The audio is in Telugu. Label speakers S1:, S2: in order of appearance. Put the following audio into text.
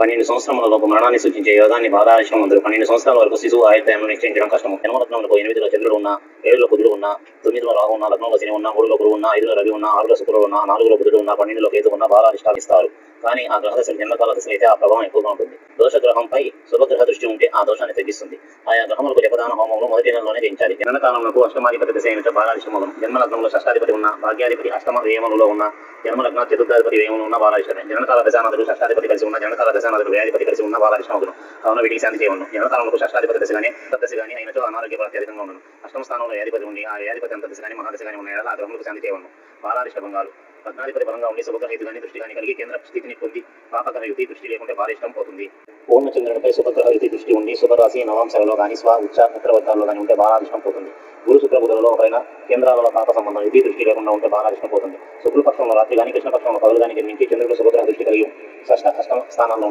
S1: పన్నెండు సంవత్సరముల లోపు మరణాన్ని సూచించే యోగాన్ని బాధారిష్టం అందరూ పన్నెండు సంవత్సరాల వరకు శిశువు ఆయుర్దాయం నిశ్చయించడం కష్టం జన్మరత్నంలో ఎనిమిదిలో చంద్రుడు ఉన్నా ఏడులో బుధుడు ఉన్నా తొమ్మిదిలో రాహు ఉన్నా లగ్నంలో శని ఉన్నా మూడులో గురువు ఉన్నా ఐదులో రవి ఉన్నా ఆరులో శుక్రుడు ఉన్నా నాలుగులో బుధుడు ఉన్నా పన్నెండులో కేతు ఉన్నా బాధారిష్టాలు ఇస్తారు కానీ ఆ గ్రహ జన్మకాల దశ అయితే ఆ ప్రభావం ఎక్కువగా ఉంటుంది. దోష గ్రహంపై శుభగ్రహ దృష్టి ఉంటే ఆ దోషాన్ని తగ్గిస్తుంది ఆయా గ్రహములకు జపదాన హోమంలో మొదటి నెలలోనే జయించాలి. జననకాలంలో అష్టమాధిపతి దశ ఏమిటో జన్మలగ్నంలో షష్టాధిపతి ఉన్న భాగ్యాధిపతి అష్టమ వేయములలో ఉన్న జన్మలగ్న చతుర్థాధిపతి వేయములు ఉన్న బాలారిష్టమే జననకాల దశానాథుడు షష్టాధిపతి కలిసి ఉన్న జననకాల దశానాథుడు వ్యాధిపతి కలిసి ఉన్న బాలారిష్టమగును కావున వీటికి శాంతి చేయవను జనకాలంలో షష్టాధిపతి దశ కానీ దశ కానీ అయినట్టు అనారోగ్య ప్రాప్తి అధికంగా ఉండను అష్టమ స్థానంలో వ్యాధిపతి ఉండి ఆ వ్యాధిపతి అంత దశ కానీ మహాదశ కానీ ఉన్న ఆ గ్రహములకు శాంతి చేయవను బాలారిష్ట భంగాలు పద్నాధిపతి బలంగా ఉండి శుభగ్రహితు కానీ దృష్టి కానీ కలిగి కేంద్ర స్థితిని పొంది పాపగ్రహ యుతి దృష్టి లేకుంటే భారీష్టం పోతుంది. పూర్ణచంద్రుడిపై శుభగ్రహ దృష్టి ఉండి శుభరాశి నవాంశాలలో కానీ స్వ ఉచ్చ మిత్రవర్గాల్లో కానీ ఉంటే బాలాదిష్టం పోతుంది. గురు శుక్ర బుధులలో ఒకరైన కేంద్రాలలో పాప సంబంధం యుతి దృష్టి లేకుండా ఉంటే బాలాదిష్టం పోతుంది. శుక్రపక్షంలో రాత్రి కానీ కృష్ణపక్షంలో పగలు కానీ జన్మించి చంద్రుడు శుభగ్రహ దృష్టి కలిగి షష్ట అష్టమ స్థానంలో